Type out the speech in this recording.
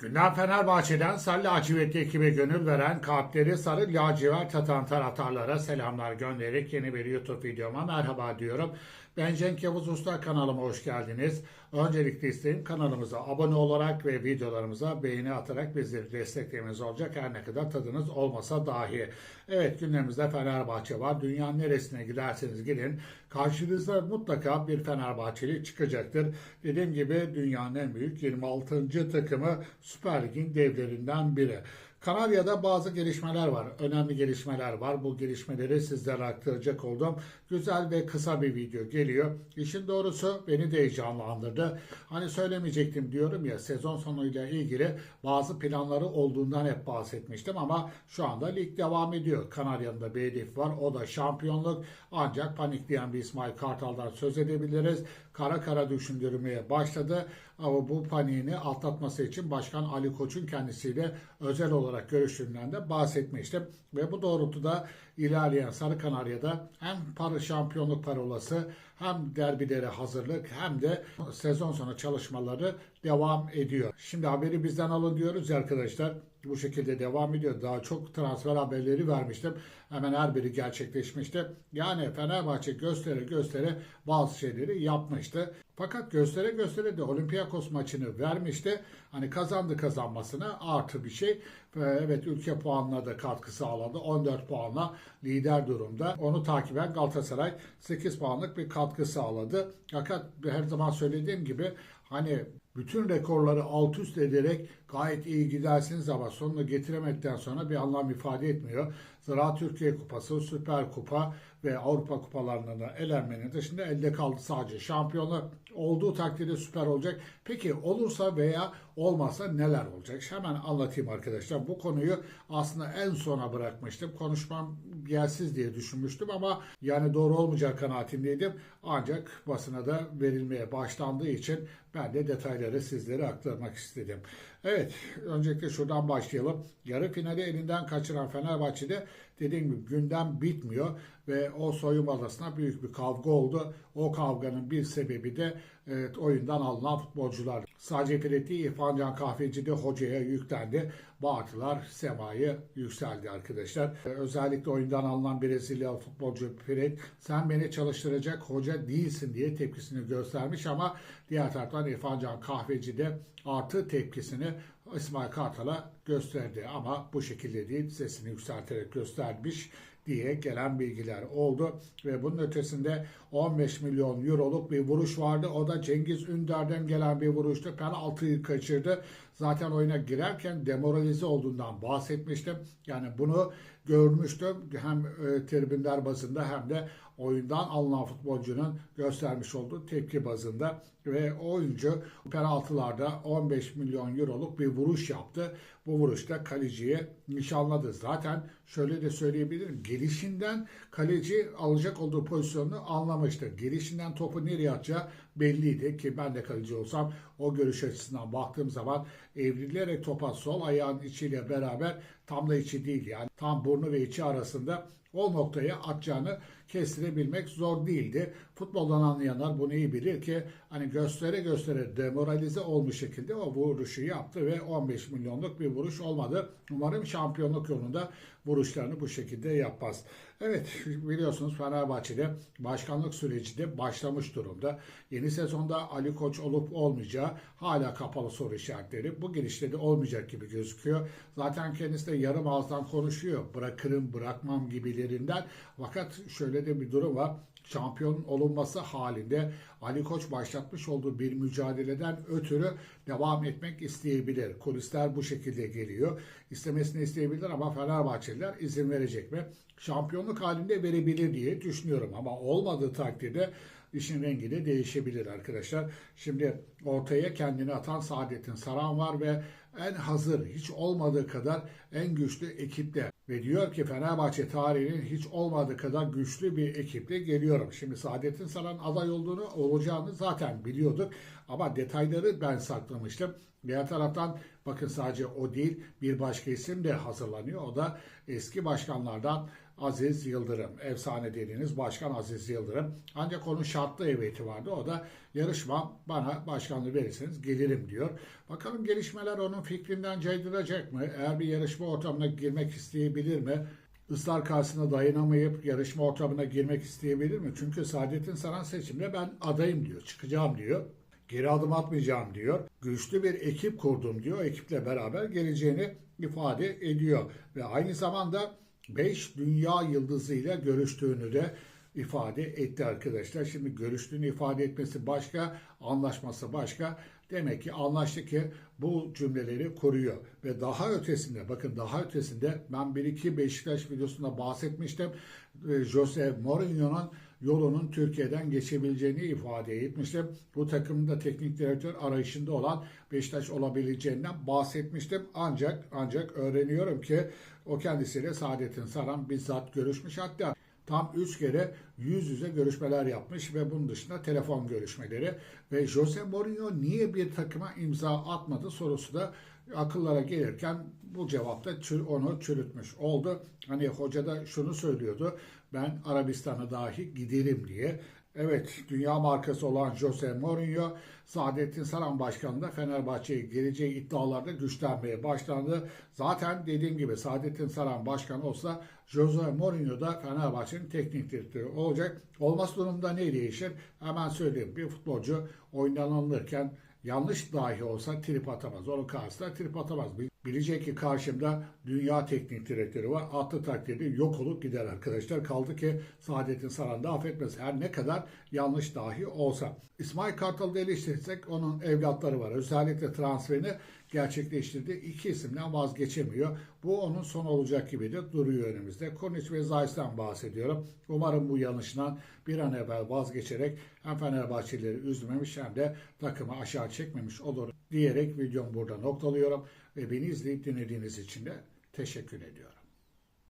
Gündem Fenerbahçe'den sarı lacivertli ekibe gönül veren kalpleri sarı lacivert atan taraftarlara selamlar göndererek yeni bir YouTube videoma merhaba diyorum. Ben Cenk Yavuz Usta kanalıma hoş geldiniz. Öncelikle isteğim kanalımıza abone olarak ve videolarımıza beğeni atarak bizi desteklemeniz olacak her ne kadar tadınız olmasa dahi. Evet gündemimizde Fenerbahçe var. Dünyanın neresine giderseniz gidin karşınızda mutlaka bir Fenerbahçeli çıkacaktır. Dediğim gibi dünyanın en büyük 26. takımı Süper Lig'in devlerinden biri. Kanarya'da bazı gelişmeler var. Önemli gelişmeler var. Bu gelişmeleri sizlere aktaracak oldum. Güzel ve kısa bir video geliyor. İşin doğrusu beni de heyecanlandırdı. Hani söylemeyecektim diyorum ya sezon sonuyla ilgili bazı planları olduğundan hep bahsetmiştim ama şu anda lig devam ediyor. Kanarya'nın da bir hedef var. O da şampiyonluk. Ancak panikleyen bir İsmail Kartal'dan söz edebiliriz. Kara kara düşündürmeye başladı. Ama bu paniğini atlatması için Başkan Ali Koç'un kendisiyle özel olarak görüştüğünden de bahsetmiştim. Ve bu doğrultuda ilerleyen Sarı Kanarya'da hem para şampiyonluk parolası hem derbilere hazırlık hem de sezon sonu çalışmaları devam ediyor. Şimdi haberi bizden alın diyoruz arkadaşlar. Bu şekilde devam ediyor. Daha çok transfer haberleri vermiştim. Hemen her biri gerçekleşmişti. Yani Fenerbahçe göstere göstere bazı şeyleri yapmıştı. Fakat göstere göstere de Olympiakos maçını vermişti. Hani kazandı kazanmasına artı bir şey. Evet ülke puanına da katkı sağladı. 14 puanla lider durumda. Onu takiben Galatasaray 8 puanlık bir katkı sağladı. Fakat her zaman söylediğim gibi hani bütün rekorları alt üst ederek gayet iyi gidersiniz ama sonunu getiremedikten sonra bir anlam ifade etmiyor. Zira Türkiye Kupası, Süper Kupa ve Avrupa Kupalarında da elenmenin dışında elde kaldı sadece şampiyonluk. Olduğu takdirde süper olacak. Peki olursa veya olmazsa neler olacak? Hemen anlatayım arkadaşlar. Bu konuyu aslında en sona bırakmıştım. Konuşmam yersiz diye düşünmüştüm ama yani doğru olmayacak kanaatindeydim. Ancak basına da verilmeye başlandığı için ben de detayları sizlere aktarmak istedim. Evet, öncelikle şuradan başlayalım. Yarı finali elinden kaçıran Fenerbahçe'de dediğim gibi gündem bitmiyor ve o soyunma odasına büyük bir kavga oldu. O kavganın bir sebebi de evet, oyundan alınan futbolcular. Sadece Fethi İrfan Can Kahveci de hocaya yüklendi. Bağırtılar semayı yükseldi arkadaşlar. Özellikle oyundan alınan Brezilya futbolcu Fred sen beni çalıştıracak hoca değilsin diye tepkisini göstermiş ama diğer taraftan İrfan Can Kahveci de artı tepkisini İsmail Kartal'a gösterdi ama bu şekilde değil sesini yükselterek göstermiş diye gelen bilgiler oldu. Ve bunun ötesinde 15 milyon euroluk bir vuruş vardı. O da Cengiz Ünder'den gelen bir vuruştu. Penaltıyı kaçırdı. Zaten oyuna girerken demoralize olduğundan bahsetmiştim. Yani bunu görmüştüm. Hem e, tribünler bazında hem de oyundan alınan futbolcunun göstermiş olduğu tepki bazında ve oyuncu penaltılarda 15 milyon euroluk bir vuruş yaptı. Bu vuruşta kaleciye nişanladı. Zaten şöyle de söyleyebilirim. Gelişinden kaleci alacak olduğu pozisyonu anlamıştı. Gelişinden topu nereye atacağı belliydi ki ben de kaleci olsam o görüş açısından baktığım zaman evrilerek topa sol ayağın içiyle beraber tam da içi değil yani tam burnu ve içi arasında o noktaya atacağını kestirebilmek zor değildi. Futboldan anlayanlar bunu iyi bilir ki hani göstere göstere demoralize olmuş şekilde o vuruşu yaptı ve 15 milyonluk bir vuruş olmadı. Umarım şampiyonluk yolunda vuruşlarını bu şekilde yapmaz. Evet biliyorsunuz Fenerbahçe'de başkanlık süreci de başlamış durumda. Yeni sezonda Ali Koç olup olmayacağı hala kapalı soru işaretleri. Bu girişte de olmayacak gibi gözüküyor. Zaten kendisi de yarım ağızdan konuşuyor. Bırakırım bırakmam gibilerinden. Fakat şöyle de bir durum var şampiyon olunması halinde Ali Koç başlatmış olduğu bir mücadeleden ötürü devam etmek isteyebilir. Kulisler bu şekilde geliyor. İstemesini isteyebilir ama Fenerbahçeliler izin verecek mi? Şampiyonluk halinde verebilir diye düşünüyorum ama olmadığı takdirde işin rengi de değişebilir arkadaşlar. Şimdi ortaya kendini atan Saadettin Saran var ve en hazır, hiç olmadığı kadar en güçlü ekiple ve diyor ki Fenerbahçe tarihinin hiç olmadığı kadar güçlü bir ekiple geliyorum. Şimdi Saadettin Saran aday olduğunu, olacağını zaten biliyorduk ama detayları ben saklamıştım. Diğer taraftan bakın sadece o değil bir başka isim de hazırlanıyor. O da eski başkanlardan Aziz Yıldırım. Efsane dediğiniz Başkan Aziz Yıldırım. Ancak onun şartlı eveti vardı. O da yarışmam bana başkanlığı verirseniz gelirim diyor. Bakalım gelişmeler onun fikrinden caydıracak mı? Eğer bir yarışma ortamına girmek isteyebilir mi? ısrar karşısında dayanamayıp yarışma ortamına girmek isteyebilir mi? Çünkü Saadettin Saran seçimde ben adayım diyor, çıkacağım diyor. Geri adım atmayacağım diyor. Güçlü bir ekip kurdum diyor. Ekiple beraber geleceğini ifade ediyor. Ve aynı zamanda 5 dünya yıldızıyla görüştüğünü de ifade etti arkadaşlar. Şimdi görüştüğünü ifade etmesi başka, anlaşması başka. Demek ki anlaştı ki bu cümleleri koruyor. Ve daha ötesinde, bakın daha ötesinde ben bir iki Beşiktaş videosunda bahsetmiştim. Ee, Jose Mourinho'nun yolunun Türkiye'den geçebileceğini ifade etmiştim. Bu takımın da teknik direktör arayışında olan Beşiktaş olabileceğinden bahsetmiştim. Ancak ancak öğreniyorum ki o kendisiyle Saadettin Saran bizzat görüşmüş. Hatta tam 3 kere yüz yüze görüşmeler yapmış ve bunun dışında telefon görüşmeleri ve Jose Mourinho niye bir takıma imza atmadı sorusu da akıllara gelirken bu cevapta onu çürütmüş oldu. Hani hoca da şunu söylüyordu. Ben Arabistan'a dahi giderim diye. Evet, dünya markası olan Jose Mourinho, Saadettin Saran başkanlığında Fenerbahçe'ye geleceği iddialarda güçlenmeye başlandı. Zaten dediğim gibi Saadettin Saran başkan olsa Jose Mourinho da Fenerbahçe'nin teknik direktörü olacak. Olması durumda ne değişir? Hemen söyleyeyim. Bir futbolcu oyundan yanlış dahi olsa trip atamaz. Onun karşısında trip atamaz. Bilecek ki karşımda dünya teknik direktörü var. Atlı takdirde yok olup gider arkadaşlar. Kaldı ki Saadettin Saran da affetmez. Her ne kadar yanlış dahi olsa. İsmail Kartal'ı da eleştirirsek onun evlatları var. Özellikle transferini gerçekleştirdi. İki isimden vazgeçemiyor. Bu onun son olacak gibi de duruyor önümüzde. Korniç ve Zayt'tan bahsediyorum. Umarım bu yanlışından bir an evvel vazgeçerek hem Fenerbahçelileri üzmemiş hem de takımı aşağı çekmemiş olur diyerek videomu burada noktalıyorum. Ve beni izleyip dinlediğiniz için de teşekkür ediyorum.